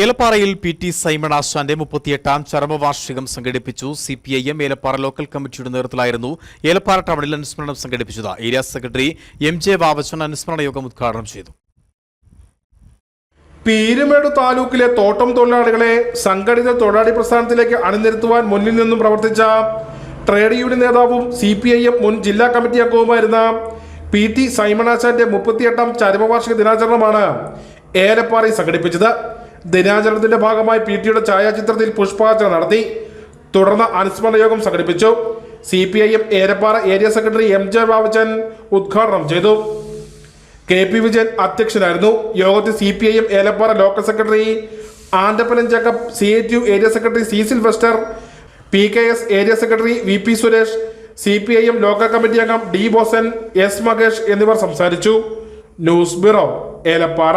ഏലപ്പാറയിൽ P T Simon ആശാന്റെ മുപ്പത്തിയെട്ടാം ചരമവാർഷികം സംഘടിപ്പിച്ചു. C P I M Elappara local കമ്മിറ്റിയുടെ നേതൃത്വത്തിലായിരുന്നു ഏലപ്പാറ ടൗണിൽ അനുസ്മരണം സംഘടിപ്പിച്ചത്. Area secretary M J Vavachan അനുസ്മരണ യോഗം ഉദ്ഘാടനം ചെയ്തു. പീരുമേട് താലൂക്കിലെ തോട്ടം തൊഴിലാളികളെ സംഘടിത തൊഴിലാളി പ്രസ്ഥാനത്തിലേക്ക് അണിനിരത്തുവാൻ മുന്നിൽ നിന്നും പ്രവർത്തിച്ച ട്രേഡ് യൂണിയൻ നേതാവും സി പി ഐ എം മുൻ ജില്ലാ കമ്മിറ്റി അംഗവുമായിരുന്ന പി ടി സൈമണാശാന്റെ മുപ്പത്തിയെട്ടാം ചരമവാർഷിക ദിനാചരണമാണ് ഏലപ്പാറയിൽ സംഘടിപ്പിച്ചത്. ദിനാചരണത്തിന്റെ ഭാഗമായി പി ടിയുടെ ഛായാചിത്രത്തിൽ പുഷ്പാർച്ചന നടത്തി. തുടർന്ന് അനുസ്മരണ യോഗം സംഘടിപ്പിച്ചു. C P I M Erappara area secretary M J Babachan ഉദ്ഘാടനം ചെയ്തു. കെ പി വിജയൻ അധ്യക്ഷനായിരുന്നു. യോഗത്തിൽ C P I M Elappara local secretary Andappalan Jacob C A T U area secretary C Silvester P K S area secretary V P Suresh C P I M local committee അംഗം D Bosan S Makesh എന്നിവർ സംസാരിച്ചു. News bureau Elappara.